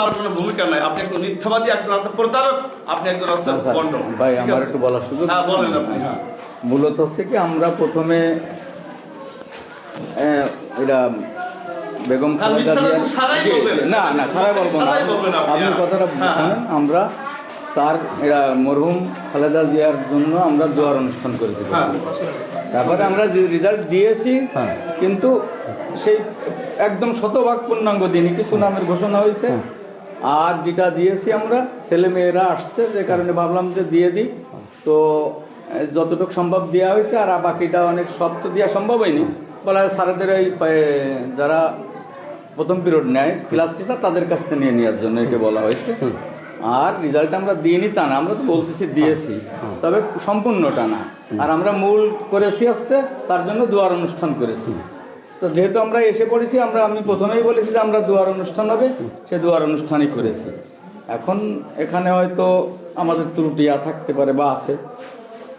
আমার কোনো ভূমিকা নাই। আপনি একজন মিথ্যাবাদী একজন প্রতারক আপনি একজন হচ্ছেন আচ্ছা, বন্ড ভাই আমার একটু বলার সুযোগ হ্যাঁ বলেন আপনি। হ্যাঁ। মূলত হচ্ছে কি আমরা প্রথমে এটা বেগম হ্যাঁ, খালেদা জিয়ার। না না সারাই বলব না। আপনি, আপনি। কথাটা হ্যাঁ। আমরা তার এরা মরহুম খালেদা জিয়ার জন্য আমরা দোয়ার অনুষ্ঠান করেছি হ্যাঁ। তারপরে আমরা যে রেজাল্ট দিয়েছি হ্যাঁ। কিন্তু সেই একদম শতভাগ পূর্ণাঙ্গ দিনই কিছু নামের ঘোষণা হয়েছে। আর যেটা দিয়েছি আমরা ছেলে মেয়েরা আসছে যে কারণে ভাবলাম যে দিয়ে দিই। তো যতটুকু সম্ভব দেওয়া হয়েছে আর বাকিটা অনেক সব তো দেওয়া সম্ভব হয়নি। বলা হয় স্যারেদের ওই যারা প্রথম পিরিয়ড নেয় ক্লাস টিচার তাদের কাছ থেকে নিয়ে নেওয়ার জন্য এটা বলা হয়েছে। আর রেজাল্ট আমরা দিইনি তা না আমরা তো বলতেছি দিয়েছি। তবে সম্পূর্ণটা না। আর আমরা মূল করেছি আসছে তার জন্য দুয়ার অনুষ্ঠান করেছি। তো যেহেতু আমরা এসে পড়েছি আমরা আমি প্রথমেই বলেছি যে আমরা দুয়ার অনুষ্ঠান হবে সে দুয়ার অনুষ্ঠানই করেছি। এখন এখানে হয়তো আমাদের ত্রুটিয়া থাকতে পারে বা আছে।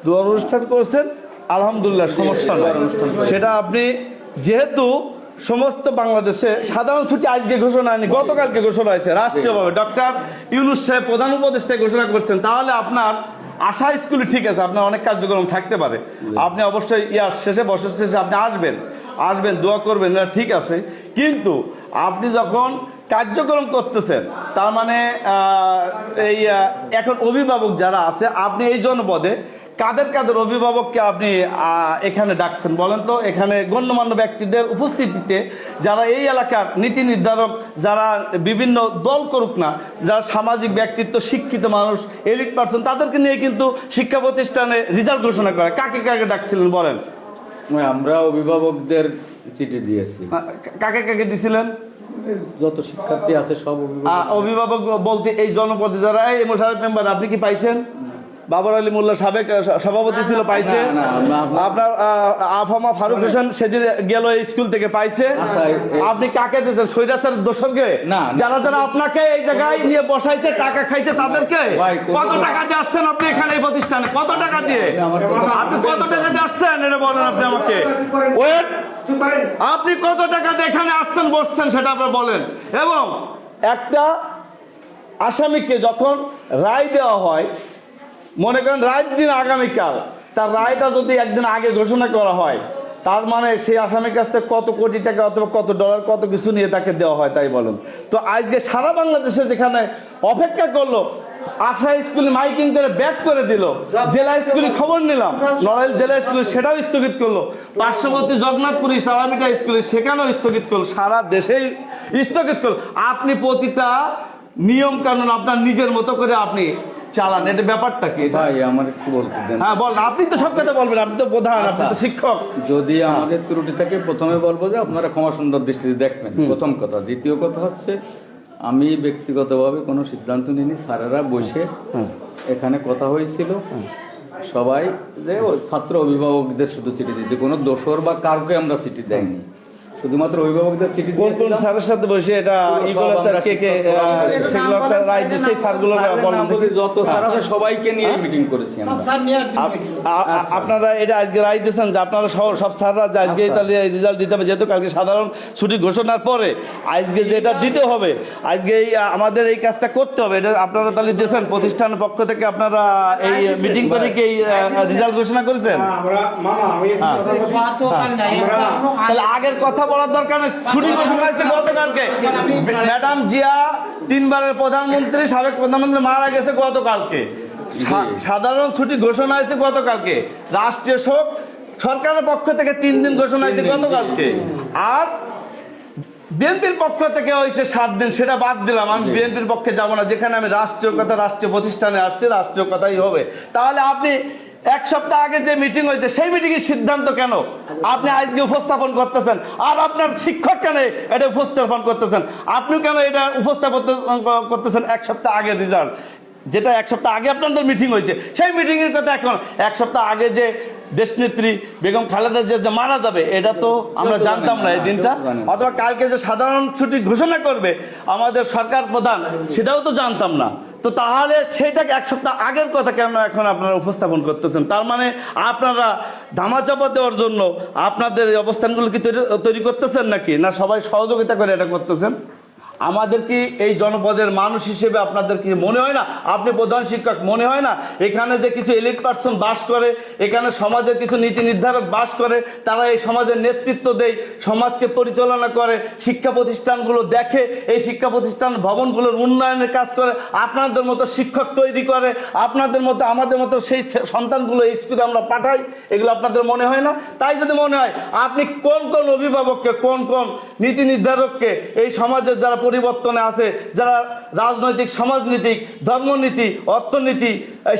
দুয়ার অনুষ্ঠান করছেন আলহামদুলিল্লাহ সমস্যা অনুষ্ঠান সেটা আপনি যেহেতু সমস্ত বাংলাদেশে সাধারণ ছুটি আজকে ঘোষণা হয়নি গতকালকে ঘোষণা হয়েছে রাষ্ট্রীয়ভাবে। ডক্টর ইউনুস সাহেব প্রধান উপদেষ্টায় ঘোষণা করছেন তাহলে আপনার আশা স্কুলে ঠিক আছে আপনার অনেক কার্যক্রম থাকতে পারে। আপনি অবশ্যই ইয়ার শেষে বছর শেষে আপনি আসবেন। আসবেন দোয়া করবেন না ঠিক আছে। কিন্তু আপনি যখন কার্যক্রম করতেছেন তার মানে এই এখন অভিভাবক যারা আছে আপনি এই জনপদে কাদের কাদের অভিভাবককে আপনি এখানে ডাকছেন বলেন তো? এখানে গণ্যমান্য ব্যক্তিদের উপস্থিতিতে যারা এই এলাকার নীতি নির্ধারক যারা বিভিন্ন দল করুক না যারা সামাজিক ব্যক্তিত্ব শিক্ষিত মানুষ এলিট পার্সন তাদেরকে নিয়ে কিন্তু শিক্ষা প্রতিষ্ঠানে রেজাল্ট ঘোষণা করে। কাকে কাকে ডাকছিলেন বলেন? আমরা অভিভাবকদের চিঠি দিয়েছি। কাকে কাকে দিছিলেন? যত শিক্ষার্থী আছে সব অভিভাবক বলতে এই জনপদে যারা এই মোশারফ মেম্বার আপনি কি পাইছেন? বাবর আলী মোল্লা সাবেক সভাপতি ছিল পাইছে। আপনার আফামা ফারুক হোসেন সেদিন গেল এই স্কুল থেকে পাইছে। আচ্ছা, আপনি কাকে দিয়েছেন? না, না। যারা যারা আপনাকে এই জায়গায় নিয়ে বসাইছে টাকা খাইছে তাদেরকে? কত- কত টাকা? দিয়ে আসছেন আপনি এখানে এই প্রতিষ্ঠানে? কত টাকা দিয়ে? আপনি কত টাকা দিয়ে আসছেন? এটা বলেন আপনি আমাকে। ওয়েট। আপনি কত টাকা দিয়ে এখানে আসছেন বসছেন সেটা আপনি বলেন। এবং একটা আসামিকে যখন রায় দেওয়া হয় মনে করেন রায়ের দিন আগামীকাল। তার রায়টা যদি একদিন আগে ঘোষণা করা হয়, তার মানে সেই আসামির কাছ থেকে কত কোটি টাকা অথবা কত ডলার, কত কিছু নিয়ে তাকে দেওয়া হয়, তাই বলুন। তো আজকে সারা বাংলাদেশে যেখানে অপেক্ষা করল, আশা স্কুল মাইকিং করে ব্যাক করে দিল, জেলা স্কুলে খবর নিলাম, নড়াইল জেলা স্কুলে সেটাও স্থগিত করল, পার্শ্ববর্তী জগন্নাথপুর ইসলামিকা স্কুলে সেখানেও স্থগিত করল, সারা দেশেই স্থগিত করল। আপনি প্রতিটা নিয়ম কানুন আপনার নিজের মতো করে আপনি চালান এটা ব্যাপারটা কি? ভাই আমার একটু বলতে দেন। হ্যাঁ বল আপনি তো সব কথা বলবেন আপনি তো প্রধান আপনি তো আচ্ছা। শিক্ষক। যদি আমাদের ত্রুটি থাকে প্রথমে বলব যে আপনারা ক্ষমা সুন্দর দৃষ্টিতে দেখবেন। প্রথম কথা। দ্বিতীয় কথা হচ্ছে আমি ব্যক্তিগতভাবে কোনো সিদ্ধান্ত নিইনি। স্যারেরা বসে এখানে কথা হয়েছিল। সবাই যে ছাত্র অভিভাবকদের শুধু চিঠি দিতে কোনো দোষর বা কাউকে আমরা চিঠি দেয়নি শুধুমাত্র অভিভাবকদের চিঠি কোন কোন স্যারের সাথে বসে এটা কে কে। সেগুলো একটা রায় সেই স্যারগুলো বলেন। যত স্যার আছে সবাইকে নিয়ে মিটিং করেছি আমরা। আপ- আ- আ- আপনারা এটা আজকে রায় দিয়েছেন যে আপনারা সব সব স্যাররা যে আজকে আচ্ছা। তাহলে রেজাল্ট দিতে হবে। যেহেতু কালকে সাধারণ ছুটি ঘোষণার পরে আজকে যেটা দিতে হবে আজকে এই আমাদের এই কাজটা করতে হবে। এটা আপনারা তাহলে দিয়েছেন। প্রতিষ্ঠানের পক্ষ থেকে আপনারা এই মিটিং করে কি রেজাল্ট ঘোষণা করেছেন? হ্যাঁ। তাহলে আগের কথা বলার দরকার নেই ছুটি ঘোষণা হয়েছে গতকালকে। ম্যাডাম জিয়া তিনবারের প্রধানমন্ত্রী সাবেক প্রধানমন্ত্রী মারা গেছে গতকালকে। সাধারণ ছুটি ঘোষণা হয়েছে গতকালকে। রাষ্ট্রীয় শোক সরকারের পক্ষ থেকে তিন দিন ঘোষণা হয়েছে গতকালকে। আর বিএনপির পক্ষ থেকে হয়েছে সাত দিন সেটা বাদ দিলাম আমি বিএনপির পক্ষে যাব না। যেখানে আমি রাষ্ট্রীয় কথা রাষ্ট্রীয় প্রতিষ্ঠানে আসছি রাষ্ট্রীয় কথাই হবে। তাহলে আপনি এক সপ্তাহ আগে যে মিটিং হয়েছে, সেই মিটিং এর সিদ্ধান্ত কেন? আপনি আজকে উপস্থাপন করতেছেন, আর আপনার শিক্ষক কেন এটা উপস্থাপন করতেছেন? আপনি কেন এটা উপস্থাপন করতেছেন এক সপ্তাহ আগে রেজাল্ট যেটা এক সপ্তাহ আগে আপনাদের মিটিং হয়েছে, সেই মিটিং এর কথা এখন এক সপ্তাহ আগে যে দেশনেত্রী বেগম খালেদা জিয়া যে মারা যাবে এটা তো আমরা জানতাম না এই দিনটা। অথবা কালকে যে সাধারণ ছুটি ঘোষণা করবে আমাদের সরকার প্রধান সেটাও তো জানতাম না। তো তাহলে সেটাকে এক সপ্তাহ আগের কথা কেন এখন আপনারা উপস্থাপন করতেছেন? তার মানে আপনারা ধামাচাপা দেওয়ার জন্য আপনাদের এই অবস্থানগুলো কি তৈরি করতেছেন নাকি? না সবাই সহযোগিতা করে এটা করতেছেন? আমাদের কি এই জনপদের মানুষ হিসেবে আপনাদের কি মনে হয় না? আপনি প্রধান শিক্ষক, মনে হয় না? এখানে যে কিছু এলিট পার্সন বাস করে, এখানে সমাজের কিছু নীতি নির্ধারক বাস করে, তারা এই সমাজের নেতৃত্ব দেয়, সমাজকে পরিচালনা করে, শিক্ষা প্রতিষ্ঠানগুলো দেখে, এই শিক্ষা প্রতিষ্ঠান ভবনগুলোর উন্নয়নের কাজ করে, আপনাদের মতো শিক্ষক তৈরি করে, আপনাদের মতো, আমাদের মতো সেই সন্তানগুলো স্কুলে আমরা পাঠাই, এগুলো আপনাদের মনে হয় না? তাই যদি মনে হয়, আপনি কোন কোন অভিভাবককে, কোন কোন নীতি নির্ধারককে, এই সমাজের যারা পরিবর্তনে আছে যারা রাজনৈতিক সমাজনীতিক ধর্মনীতি অর্থনীতি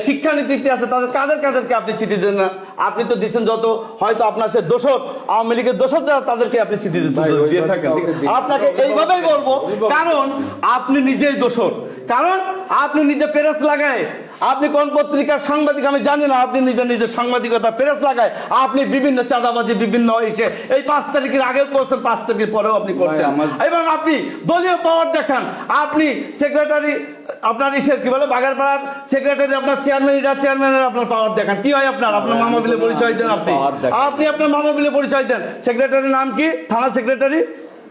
শিক্ষা শিক্ষানীতিতে আছে তাদের কাদের কাদেরকে আপনি চিঠি দেন না? আপনি তো দিচ্ছেন যত হয়তো আপনার সে দোষর আওয়ামী লীগের দোষর যারা তাদেরকে আপনি চিঠি দিচ্ছেন দিয়ে থাকেন। আপনাকে এইভাবেই বলব কারণ আপনি নিজেই দোষর। কারণ আপনি নিজে পেরেস লাগায় আপনি কোন পত্রিকার সাংবাদিক আমি জানি না আপনি নিজে নিজে সাংবাদিকতা প্রেস লাগায় আপনি বিভিন্ন চাঁদাবাজি বিভিন্ন হয়েছে এই পাঁচ তারিখের আগেও করছেন পাঁচ তারিখের পরেও আপনি করছেন। এবং আপনি দলীয় পাওয়ার দেখান। আপনি সেক্রেটারি আপনার ইসের কি বলে বাগারপাড়ার সেক্রেটারি আপনার চেয়ারম্যান এটা চেয়ারম্যানের আপনার পাওয়ার দেখান। কি হয় আপনার? আপনার মামা বিলে পরিচয় দেন আপনি। আপনি আপনার মামা বিলে পরিচয় দেন। সেক্রেটারির নাম কি? থানা সেক্রেটারি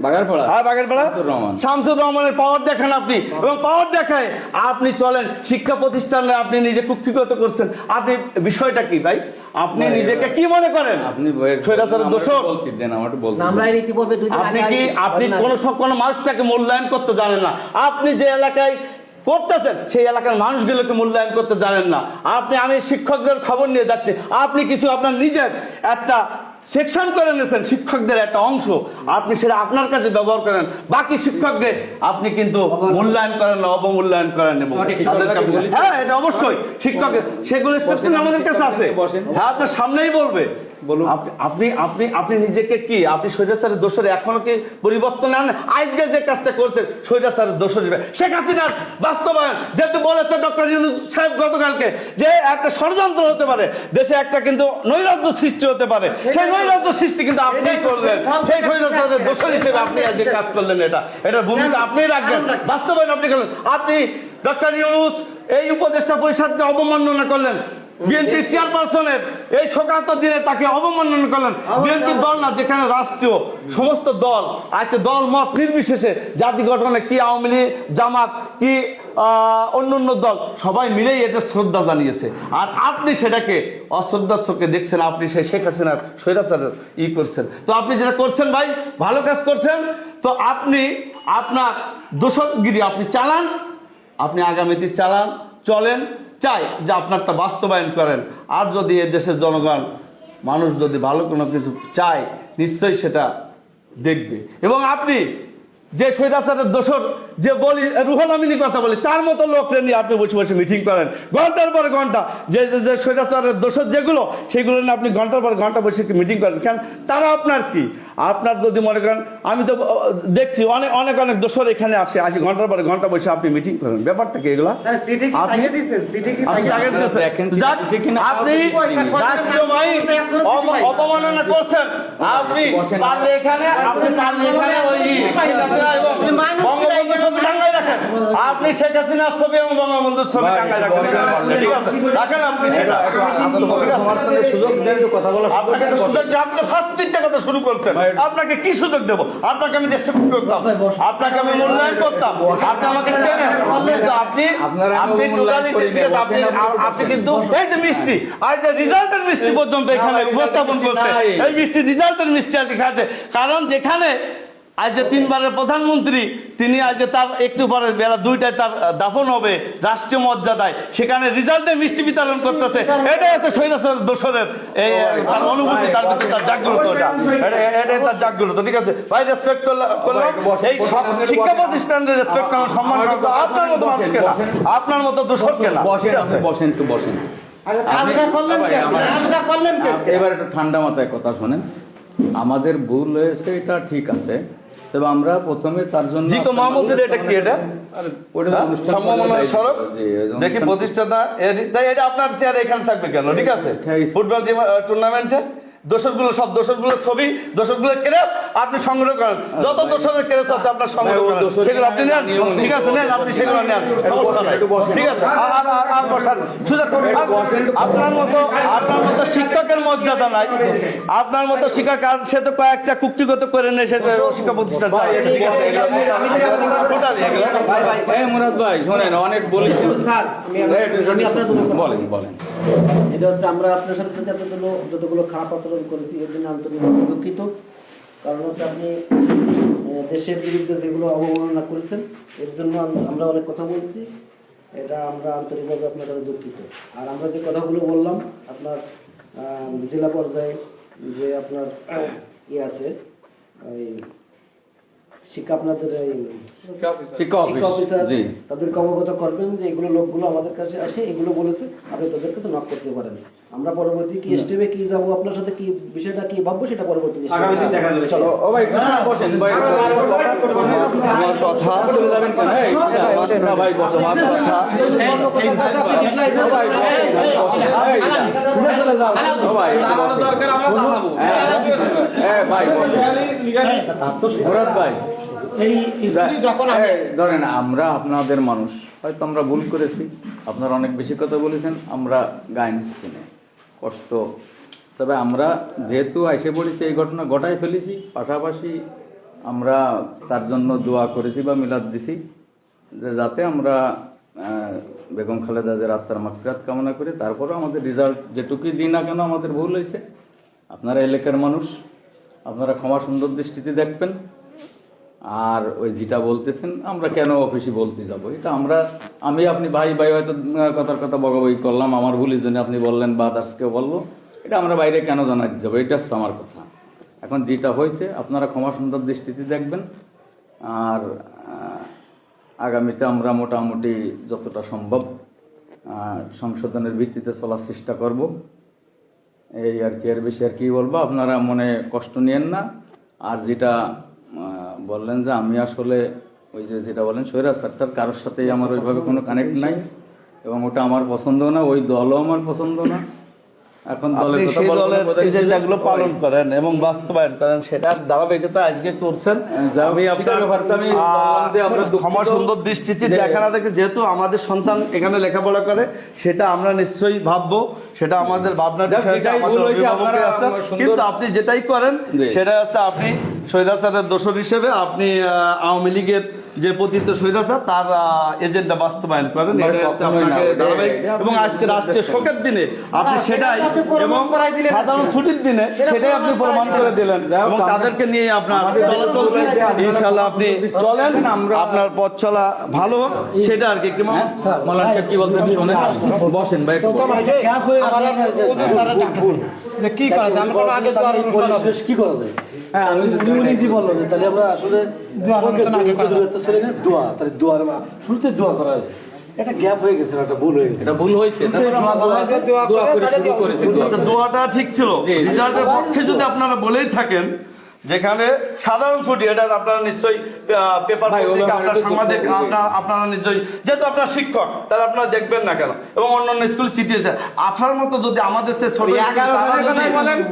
বাগারপাড়া? হ্যাঁ বাগেরপাড়া। শামসুর রহমান। শামসুর রহমানের পাওয়ার দেখান আপনি। এবং পাওয়ার দেখায় আপনি চলেন শিক্ষা প্রতিষ্ঠানে আপনি নিজে কুক্ষিগত করছেন। আপনি বিষয়টা কি ভাই? আপনি নিজেকে কি মনে করেন? আপনি স্বৈরাচারের আমাকে দেন আমাকে বলতে আমরা ইতিপূর্বে আপনি কি আপনি কোন সব কোন মানুষটাকে মূল্যায়ন করতে জানেন না? আপনি যে এলাকায় করতেছেন সেই এলাকার মানুষগুলোকে মূল্যায়ন করতে জানেন না। আপনি আমি শিক্ষকদের খবর নিয়ে যাচ্ছি। আপনি কিছু আপনার নিজের একটা সেকশন করে নিয়েছেন শিক্ষকদের একটা অংশ। আপনি সেটা আপনার কাছে ব্যবহার করেন। বাকি শিক্ষকদের আপনি কিন্তু মূল্যায়ন করেন না অবমূল্যায়ন করেন এবং। হ্যাঁ এটা অবশ্যই। শিক্ষকের সেগুলো স্টেটমেন্ট আমাদের কাছে আছে। হ্যাঁ আপনার সামনেই বলবে। আপনি আপনি আপনি নিজেকে কি? আপনি দোষরে এখনও কি পরিবর্তন আনেন? আজকে যে কাজটা করছেন স্বৈরাচারের দোষর শেখ হাসিনার বাস্তবায়ন যেহেতু বলেছে ডক্টর ইউনুস সাহেব গতকালকে যে একটা ষড়যন্ত্র হতে পারে। দেশে একটা কিন্তু নৈরাজ্য সৃষ্টি হতে পারে। সেই নৈরাজ্য সৃষ্টি কিন্তু আপনি করলেন। সেই স্বৈরাচারের দোষর হিসেবে আপনি কাজ করলেন এটা। এটার ভূমিকা আপনি রাখবেন? বাস্তবায়ন আপনি করলেন। আপনি ডক্টর ইউনুস এই উপদেষ্টা পরিষদকে অবমাননা করলেন। বিএনপি চেয়ারপারসনের এই শোকান্ত দিনে তাকে অবমাননা করলেন। বিএনপি দল না যেখানে রাষ্ট্রীয় সমস্ত দল আজকে দল মত নির্বিশেষে জাতি গঠনে কি আওয়ামী লীগ জামাত কি অন্য অন্য দল সবাই মিলেই এটা শ্রদ্ধা জানিয়েছে। আর আপনি সেটাকে অশ্রদ্ধার চোখে দেখছেন আপনি সেই শেখ হাসিনার স্বৈরাচারের ই করছেন। তো আপনি যেটা করছেন ভাই ভালো কাজ করছেন। তো আপনি আপনার দোষগিরি আপনি চালান আপনি আগামীতে চালান। চলেন, চাই যে আপনারটা বাস্তবায়ন করেন। আর যদি এ দেশের জনগণ, মানুষ যদি ভালো কোনো কিছু চায়, নিশ্চয়ই সেটা দেখবে। এবং আপনি যে সৈরাচারের দোষর যে বলি রুহুল আমিনী কথা বলি তার মতো লোকরে নিয়ে আপনি বসে বসে মিটিং করেন। ঘণ্টার পর ঘণ্টা যে যে- যে স্বৈরাচারের দোষর যেগুলো সেগুলো নিয়ে আপনি ঘণ্টার পর ঘণ্টা বসে মিটিং করেন। কেন? তারা আপনার কি? আপনার যদি মনে করেন আমি তো দেখছি অনেক অনেক অনেক দোষর এখানে আসে আসি ঘণ্টার পরে ঘণ্টা বসে আপনি মিটিং করেন। ব্যাপারটা কি এগুলা? তাহলে চিঠি কি আপনি- অবমাননা করছেন। আপনি এখানে আপনি এখানে ওই বঙ্গবন্ধুর ছবি টাঙ্গাই রাখেন। আপনি শেখ হাসিনার ছবি এবং বঙ্গবন্ধুর ছবি টাঙ্গাই রাখেন। ঠিক আছে? রাখেন আপনি। সেটা। সুযোগ দেন কথা বলার আপনাকে তো সুযোগ দিয়ে আপনি ফার্স্ট মিনিটে কথা শুরু করছেন। আপনাকে কি সুযোগ দেবো? আপনাকে আমি রেসপেক্ট করতাম। আপনাকে আমি মূল্যায়ন করতাম। আপনি আমাকে চেনেন। কিন্তু আপনি আপনি টোটালি আছে আপনি আপনি কিন্তু এই যে মিষ্টি আজ যে রেজাল্টের মিষ্টি পর্যন্ত এখানে উপস্থাপন করছে। এই মিষ্টি রেজাল্টের মিষ্টি খাচ্ছে কারণ যেখানে আজ যে তিনবারের প্রধানমন্ত্রী তিনি আজ তার একটু পরে বেলা দুইটায় তার দাফন হবে রাষ্ট্রীয় মর্যাদায়। সেখানে রেজাল্টে মিষ্টি বিতরণ করতেছে। এটাই হচ্ছে স্বৈরাচার দোষরের এই তার অনুভূতি তার ভিতরে তার জাগ্রত এটা। এটা- এটাই তার জাগ্রত ঠিক আছে? ভাই রেসপেক্ট করলাম। এই সব শিক্ষা প্রতিষ্ঠানের রেসপেক্ট করার সম্মান আপনার মতো মানুষকে না? আপনার মতো দোষরকে না? বসেন? বসেন একটু বসেন। আচ্ছা? এবার একটু ঠান্ডা মাথায় কথা শোনেন। আমাদের ভুল হয়েছে এটা ঠিক আছে। তবে আমরা প্রথমে তার জন্য জি তো মাহমুদের এটা কি এটা? ওটা হ্যাঁ? অনুষ্ঠান সম্মাননা স্মারক। দেখি প্রতিষ্ঠাতা তাই এটা আপনার চেয়ার এখানে থাকবে কেন? ঠিক আছে? হ্যাঁ, ফুটবল টুর্নামেন্টে দোষরগুলো সব দোষরগুলো ছবি দোষরগুলো কেরেস আপনি সংগ্রহ করেন। যত দোষরের কেরেস আছে আপনার সংগ্রহ করেন। সেগুলো আপনি নেন। ঠিক আছে নেন আপনি সেগুলো নেন। সমস্যা নাই। ঠিক আছে আর- আর- আর- আর বসান। সুযোগ আপনার মতো আপনার মতো শিক্ষকের মর্যাদা নাই। আপনার মতো শিক্ষক আর সে তো কয়েকটা কুক্তিগত করে নেই সেটা শিক্ষা প্রতিষ্ঠান চালাচ্ছে। ঠিক আছে Totally মুরাদ ভাই শোনেন অনেক বলেছি বলেন বলেন। এটা হচ্ছে আমরা আপনার সাথে সাথে যতগুলো যতগুলো খারাপ আচরণ করেছি এর জন্য আন্তরিক দুঃখিত। কারণ হচ্ছে আপনি দেশের বিরুদ্ধে যেগুলো অবমাননা করেছেন এর জন্য আমরা অনেক কথা বলছি। এটা আমরা আন্তরিকভাবে আপনার কাছে দুঃখিত। আর আমরা যে কথাগুলো বললাম আপনার জেলা পর্যায়ে যে আপনার ইয়ে আছে ওই শিক্ষা আপনাদের অফিসার জি অবগত করবেন যে এগুলো লোকগুলো আমাদের কাছে আসে এগুলো বলেছে আপনি তাদের কাছে নক করতে পারেন আমরা পরবর্তী কি স্টেপে কি যাব আপনার সাথে কি বিষয়টা কি ভাববো সেটা পরবর্তী আগামী দিন দেখা যাবে চলো ও ভাই বসেন ভাই আমার কথা চলে যাবেন কেন এই, না ভাই বসো আমার কথা ভাই, বসেন, বসেন। এই, শুনে চলে যাও ভাই। দরকার আমরা হ্যাঁ ভাই ভাই এই, ধরেন আমরা আপনাদের মানুষ হয়তো আমরা ভুল করেছি। আপনারা অনেক বেশি কথা বলেছেন আমরা গায়ে নিচ্ছি না কষ্ট। তবে আমরা যেহেতু এসে পড়েছি এই ঘটনা ঘটাই ফেলেছি পাশাপাশি আমরা তার জন্য দোয়া করেছি বা মিলাদ দিছি যে যাতে আমরা বেগম খালেদা যে আত্মার মাকফিরাত কামনা করি। তারপরেও আমাদের রেজাল্ট যেটুকুই দিই না কেন আমাদের ভুল হয়েছে। আপনারা এলাকার মানুষ, আপনারা ক্ষমা সুন্দর দৃষ্টিতে দেখবেন। আর ওই যেটা বলতেছেন, আমরা কেন অফিসে বলতে যাব? এটা আমরা, আমি আপনি ভাই ভাই হয়তো কথার কথা বগাবই করলাম, আমার ভুলের জন্য আপনি বললেন বা আদার্স কেউ বলল। এটা আমরা বাইরে কেন জানাতে যাব? এটা হচ্ছে আমার কথা। এখন যেটা হয়েছে, আপনারা ক্ষমা সুন্দর দৃষ্টিতে দেখবেন। আর আগামীতে আমরা মোটামুটি যতটা সম্ভব সংশোধনের ভিত্তিতে চলার চেষ্টা করব। এই আর কি, এর বেশি আর কি বলব? আপনারা মনে কষ্ট নিয়েন না। আর যেটা বললেন যে আমি আসলে ওই যে যেটা বলেন, সৈরাজ স্যারটার কারোর সাথেই আমার ওইভাবে কোনো কানেক্ট নাই। এবং ওটা আমার পছন্দ না, ওই দলও আমার পছন্দ না। এখন দলের পালন করেন এবং বাস্তবায়ন করেন সেটার ধারাবাহিকতা আজকে করছেন। আমি সেটার আপনার ব্যাপারটা আমি আমরা সুন্দর দৃষ্টিতে দেখা না দেখে যেহেতু আমাদের সন্তান এখানে লেখাপড়া করে সেটা আমরা নিশ্চয়ই ভাববো সেটা আমাদের ভাবনার বিষয় কিন্তু আপনি যেটাই করেন। সেটা হচ্ছে আপনি স্বৈরাচারের দোষর হিসেবে আপনি আওয়ামী লীগের যে পতিত স্বৈরাচার তার এজেন্ডা বাস্তবায়ন করেন। ভাই, এবং আজকে রাষ্ট্রের শোকের দিনে আপনি সেটাই সেটা আপনি প্রমাণ এবং সাধারণ ছুটির দিনে সেটাই আপনি প্রমাণ করে দিলেন। এবং তাদেরকে নিয়ে আপনার চলাচল ইনশাল্লাহ আপনি চলেন আমরা- আপনার পথ চলা ভালো সেটা আর কি। কেমন হ্যাঁ? কি বলতেন শোনেন। বসেন ভাই বসেন। হয়ে ডাকছে যে কি করা যায়? আমরা আগে দোয়ার অনুষ্ঠান কি করা যায়? হ্যাঁ আমি বলল যে তাহলে আমরা আসলে দোয়া তাহলে দোয়ার শুরুতে দোয়া করা আছে এটা গ্যাপ হয়ে গেছে একটা ভুল হয়ে গেছে। এটা ভুল হয়েছে দোয়া করে শুরু করেছি আচ্ছা দোয়াটা ঠিক ছিল। রিজাল্টের পক্ষে যদি আপনারা বলেই থাকেন যেখানে সাধারণ ছুটি এটা আপনারা নিশ্চয়ই পেপার পত্রিকা আপনার সাংবাদিক আপনার আপনারা নিশ্চয়ই যেহেতু আপনার শিক্ষক তাহলে আপনারা দেখবেন না কেন? এবং অন্যান্য স্কুল চিঠিয়েছে আপনার মতো যদি আমাদের সে ছোট।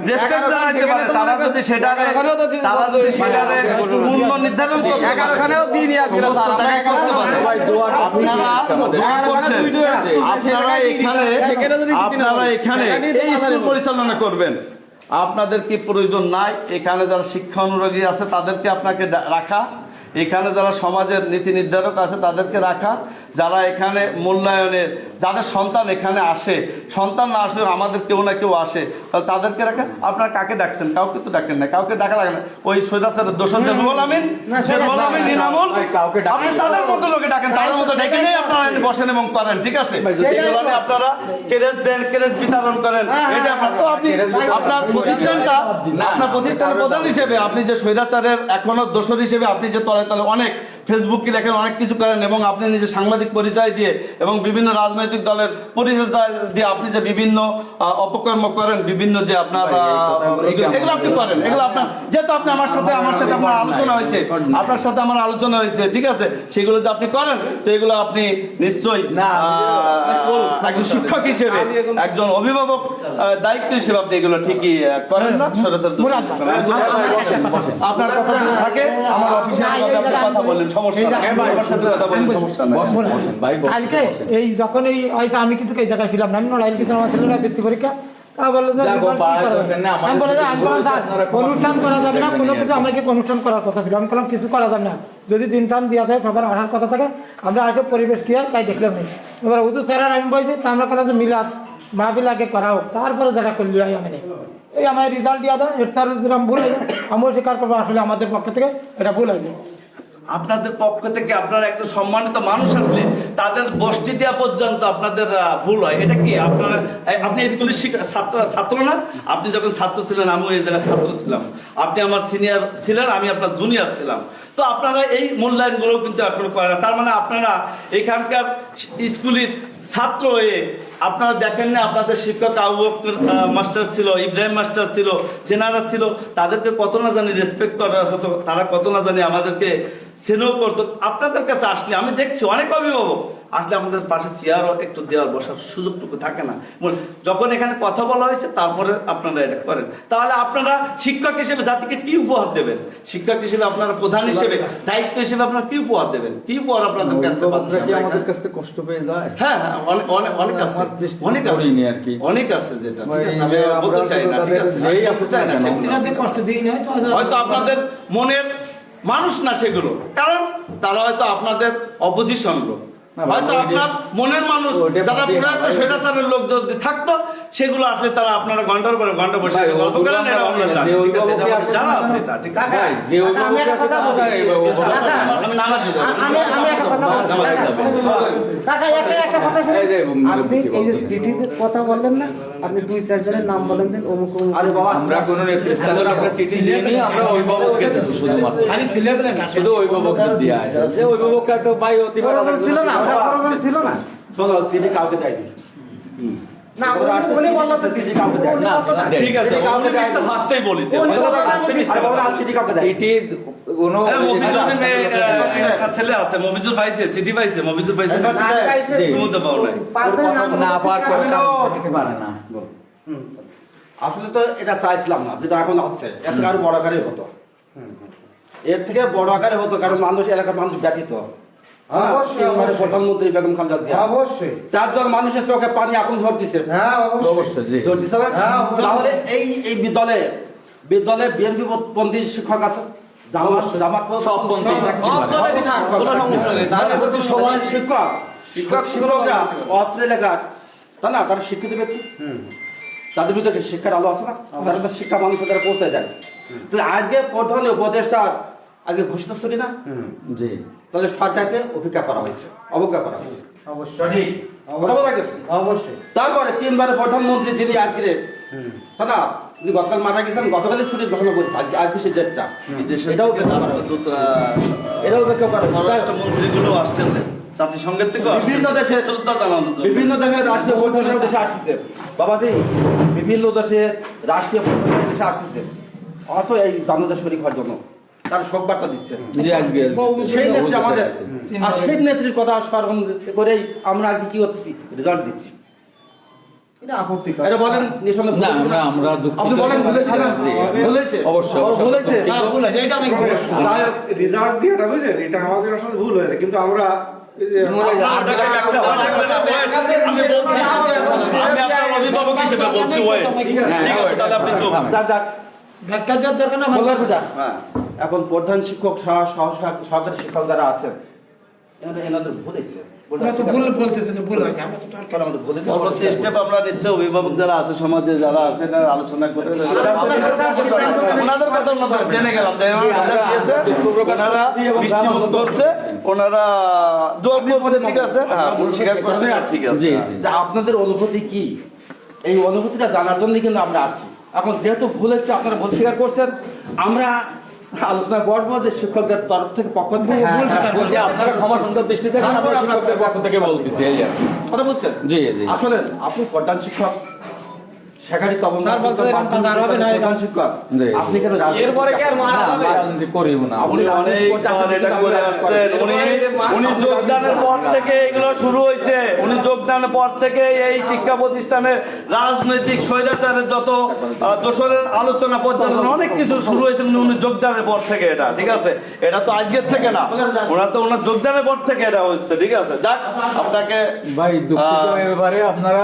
রেসপেক্ট জানাইতে পারে তারা যদি যদি- তারা যদি আমাদের- মূল্য নির্ধারণ করতে আপনারা আছে। এখানে আপনারা এখানে এই স্কুল পরিচালনা করবেন। আপনাদের কি প্রয়োজন নাই? এখানে যারা শিক্ষা অনুরাগী আছে, তাদেরকে আপনাকে রাখা। এখানে যারা সমাজের নীতি নির্ধারক আছে, তাদেরকে রাখা। যারা এখানে মূল্যায়নের যাদের সন্তান এখানে আসে সন্তান না আসলে আমাদের কেউ না কেউ আসে তাহলে তাদেরকে রাখা আপনারা কাকে ডাকছেন? কাউকে তো ডাকেন না কাউকে ডাকা লাগে না। ওই সৈরাচারের দোষণ যে আমিন আমিন আপনি তাদের মতো লোকে ডাকেন তাদের মতো ডেকে নিয়ে আপনারা বসেন এবং করেন ঠিক আছে? আপনারা কেরেজ দেন কেরেজ বিতরণ করেন এটা আপনার তো আপনি আপনার প্রতিষ্ঠানটা আপনার প্রতিষ্ঠানের প্রধান হিসেবে আপনি যে স্বৈরাচারের এখনও দোষর হিসেবে আপনি যে তলা হয় তাহলে অনেক ফেসবুকে দেখেন অনেক কিছু করেন এবং আপনি নিজে সাংবাদিক পরিচয় দিয়ে এবং বিভিন্ন রাজনৈতিক দলের পরিচয় দিয়ে আপনি যে বিভিন্ন অপকর্ম করেন বিভিন্ন যে আপনার এগুলো আপনি করেন এগুলো আপনার যেহেতু আপনি আমার সাথে আমার সাথে আপনার আলোচনা হয়েছে আপনার সাথে আমার আলোচনা হয়েছে ঠিক আছে? সেগুলো যে আপনি করেন তো এগুলো আপনি নিশ্চয়ই একজন শিক্ষক হিসেবে একজন অভিভাবক দায়িত্ব হিসেবে আপনি এগুলো ঠিকই করেন না? সরাসরি আপনার কথা থাকে আমার আপনি কথা বললেন সমস্যা আমার সাথে কথা বললেন সমস্যা নাই। কালকে এই যখন এই হয়েছে আমি কিন্তু এই জায়গায় ছিলাম না। আমি নড়াইল কিন্তু আমার ছেলেরা বৃত্তি পরীক্ষা। অনুষ্ঠান করা যাবে না কোনো কিছু আমাকে অনুষ্ঠান করার কথা ছিল। আমি কিছু করা যাবে না। যদি দিন টান দেওয়া থাকে সবার আসার কথা থাকে আমরা পরিবেশ কি তাই দেখলাম নেই এবার উদু স্যার আমি বলছি তা আমরা কেন যে মিলাদ মাহবিল আগে করা হোক তারপরে যেটা করলি হয় আমি এই আমার রেজাল্ট দেওয়া দেয় স্যার যেরকম ভুল হয়েছে আমিও স্বীকার করব আসলে আমাদের পক্ষ থেকে এটা ভুল হয়েছে। আপনাদের পক্ষ থেকে আপনার একটা সম্মানিত মানুষ আসলে, তাদের বসতি দেওয়া পর্যন্ত আপনাদের ভুল হয়। এটা কি? আপনারা আপনি স্কুলের ছাত্র ছাত্র না? আপনি যখন ছাত্র ছিলেন, আমিও এই জায়গায় ছাত্র ছিলাম। আপনি আমার সিনিয়র ছিলেন, আমি আপনার জুনিয়র ছিলাম। তো আপনারা এই মূল্যায়নগুলো কিন্তু এখনও করেন না। তার মানে আপনারা এখানকার স্কুলের ছাত্র হয়ে আপনারা দেখেন না, আপনাদের শিক্ষক আবু মাস্টার ছিল, ইব্রাহিম মাস্টার ছিল, জেনারা ছিল, তাদেরকে কত না জানি রেসপেক্ট করা হতো, তারা কত না জানি আমাদেরকে স্নেহ করতো আপনাদের কাছে আসলে আমি দেখছি অনেক অভিভাবক। আসলে আমাদের পাশে চেয়ারও একটু দেওয়ার বসার সুযোগটুকু থাকে না। যখন এখানে কথা বলা হয়েছে তারপরে আপনারা এটা করেন। তাহলে আপনারা শিক্ষক হিসেবে জাতিকে কি উপহার দেবেন? শিক্ষক হিসেবে আপনারা প্রধান হিসেবে দায়িত্ব হিসেবে আপনারা কি উপহার দেবেন? কি উপহার আপনাদের কাছ থেকে পাচ্ছেন আমাদের কাছ থেকে কষ্ট পেয়ে যায়? হ্যাঁ হ্যাঁ অনেক অনেক অনেক আছে। অনেক আছে। আর কি। অনেক আছে যেটা ঠিক আছে? আমি বলতে চাই না ঠিক আছে? আমি বলতে চাই না। কষ্ট দিই না? হয়তো হয়তো আপনাদের মনের মানুষ না সেগুলো। কারণ তারা হয়তো আপনাদের অপোজিশন লোক। হয়তো আপনার মনের মানুষ যারা পুরাত না, স্বৈরাচারের লোক যদি থাকতো সেগুলো আসলে তারা আপনারা ঘণ্টার পরে ঘণ্টা বসে গল্প করেন এটা যে ঠিক আছে জানা আছে এটা ঠিক আছে? যে কথা আমি নামাজি। আমি আমি একটা কথা বলছি কাকা একটা একটা কথা শুনুন। এই যে, উম, আপনি এই যে সিটিতে কথা বললেন না আপনি দুই চারজনের নাম বলেন দেন অমুক অমুক আরে বাবা আমরা কোনো নেতৃস্থানীয় আমরা চিঠি দিয়ে নিয়ে আমরা অভিভাবককে শুধুমাত্র খালি ছেলে না শুধু অভিভাবককে দিয়ে আসে অভিভাবককে তো ভাই অতি প্রয়োজন ছিল না। ছিল না? শোনো চিঠি কাউকে দেয়নি। না উনি- উনি বলল তো চিঠি কাউকে দেয় না ঠিক আছে কাউকে দেয় তো ফার্স্টেই বলেছে। উনি উনি তো বলল ফার্স্টেই আমি মিথ্যা আরে বাবা, কথা আর চিঠি কাউকে দেয় চিঠি কোনো মফিজুল মেয়ে, আহ, একটা ছেলে আছে মফিজুল পাইছে সিটি পাইছে মফিজুল পাইছে না, পাইছে। জি। তুমি তো পাও নাই না পাওয়ার পর আমি তো- দিতে পারে না আসলে তো এটা চাইছিলাম না যেটা এখন হচ্ছে আরও বড় আকারে হতো। এর থেকে বড় আকারে হতো কারণ মানুষ এলাকার মানুষ ব্যতীত। হ্যাঁ, অবশ্যই, প্রধানমন্ত্রী বেগম খালেদা জিয়া। অবশ্যই। চারজন মানুষের চোখে পানি এখন ঝরতেছে হ্যাঁ অবশ্যই। অবশ্যই ঝরতেছে না? হ্যাঁ, তাহলে এই এই বিদ্যালয়ে বিদ্যালয়ে বিএনপি পন্থী শিক্ষক আছে? শিক্ষক। শিক্ষক। শিক্ষকরা অত্র এলাকার। তাই না? তারা শিক্ষিত ব্যক্তি। তাদের ভিতরে শিক্ষার আলো আছে না? তাদের শিক্ষা মানুষের দ্বারা পৌঁছে যায় তাহলে আজকে প্রধান উপদেষ্টা আজকে ঘোষণা করি না? জি। তাহলে সরকারকে উপেক্ষা করা হয়েছে অবজ্ঞা করা হয়েছে। অবশ্যই? অবশ্যই। তারপরে তিনবার প্রধানমন্ত্রী যিনি আজকে না তিনি গতকাল মারা গেছেন গতকালই ছুটির ঘোষণা করেছে আজকে আজকে সেই ডেটটা এটাও। এটাও উপেক্ষা করা। পররাষ্ট্রমন্ত্রীগুলো আসতেছে। জাতিসংঘের থেকে বিভিন্ন দেশে শ্রদ্ধা জানানোর বিভিন্ন দেশের রাষ্ট্রীয় দেশে আসতেছে। বাবাজি বিভিন্ন দেশের রাষ্ট্রীয় দেশে আসতেছে। অত এই জানাজা শরীর হওয়ার জন্য। তার শোক বার্তা দিচ্ছে জি আজকে সেই নেত্রী আমাদের আর সেই নেত্রীর কথা স্মরণ করেই আমরা আজকে কি করতেছি? রেজাল্ট দিচ্ছি। এটা এটা রেজাল্ট দিয়েটা বুঝছেন এটা আমাদের আসলে ভুল হয়েছে। কিন্তু আমরা অভিভাবক হিসেবে বলছি ব্যাখ্যা দেওয়ার দরকার না এখন প্রধান শিক্ষক সহ সহ সহকারী শিক্ষক যারা আছেন এনাদের এনাদের ভুল হয়েছে। আমরা তো ভুল বলতেছে যে ভুল হয়েছে আমরা তো তার কারণ আমাদের ভুল হয়েছে। পরবর্তী স্টেপ আমরা নিশ্চয়ই অভিভাবক যারা আছে সমাজে যারা আছে আলোচনা করে ওনাদের কথা আমরা জেনে গেলাম ওনারা দিয়েছে, ওনারা বৃষ্টিমুখ করছে ওনারা দোয়া করছে ঠিক আছে? হ্যাঁ স্বীকার করছে ঠিক আছে। আপনাদের অনুভূতি কি? এই অনুভূতিটা জানার জন্য কিন্তু আমরা আসছি। এখন যেহেতু ভুল হচ্ছে আপনারা ভুল স্বীকার করছেন। আমরা আলোচনা পর যে শিক্ষকদের তরফ থেকে পক্ষ থেকে যে আপনারা ক্ষমা সুন্দর দৃষ্টি থেকে আমরা শিক্ষকদের পক্ষ থেকে বলতেছি এই কথা বুঝছেন জি, জি। আসলে আপনি প্রধান শিক্ষক। শেখারি তখন স্যার বলতে এরকম কাজ আর হবে না, প্রধান শিক্ষক। জি। আপনি কেন এরপরে কি আর মারা যাবে? রাজনীতি করিব না। উনি অনেক এটা করে আসছেন। উনি উনি যোগদানের পর থেকে এগুলো শুরু হয়েছে। উনি যোগদানের পর থেকে এই শিক্ষা প্রতিষ্ঠানে রাজনৈতিক স্বৈরাচারের যত আহ, দোসরের আলোচনা পর্যালোচনা অনেক কিছু শুরু হয়েছে। উনি উনি যোগদানের পর থেকে এটা ঠিক আছে? এটা তো আজকের থেকে না। ওনার তো ওনার যোগদানের পর থেকে এটা হচ্ছে ঠিক আছে? যাক আপনাকে ভাই দুঃখিত ব্যাপারে আপনারা